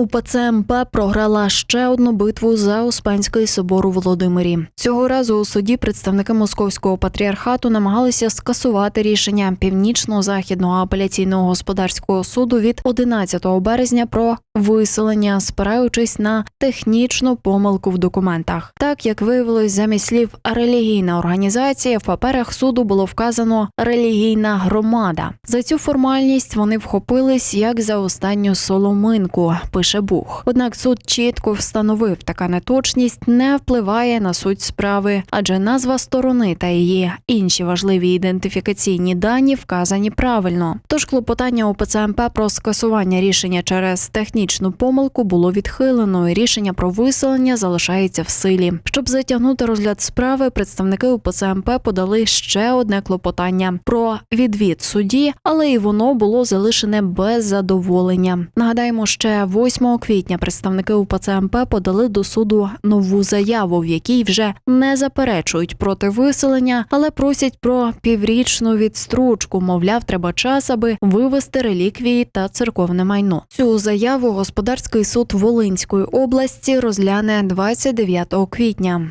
УПЦ МП програла ще одну битву за Успенський собор у Володимирі. Цього разу у суді представники московського патріархату намагалися скасувати рішення північно-західного апеляційного господарського суду від 11 березня про виселення, спираючись на технічну помилку в документах. Так як виявилось, замість слів релігійна організація в паперах суду було вказано релігійна громада. За цю формальність вони вхопились як за останню соломинку, пише Бух. Однак суд чітко встановив, така неточність не впливає на суть справи, адже назва сторони та її інші важливі ідентифікаційні дані вказані правильно. Тож клопотання УПЦ МП про скасування рішення через технічну помилку було відхилено, і рішення про виселення залишається в силі. Щоб затягнути розгляд справи, представники УПЦ МП подали ще одне клопотання про відвід судді, але і воно було залишене без задоволення. Нагадаємо, ще 8 квітня представники УПЦ МП подали до суду нову заяву, в якій вже не заперечують проти виселення, але просять про піврічну відстрочку. Мовляв, треба час, аби вивести реліквії та церковне майно. Цю заяву господарський суд Волинської області розгляне 29 квітня.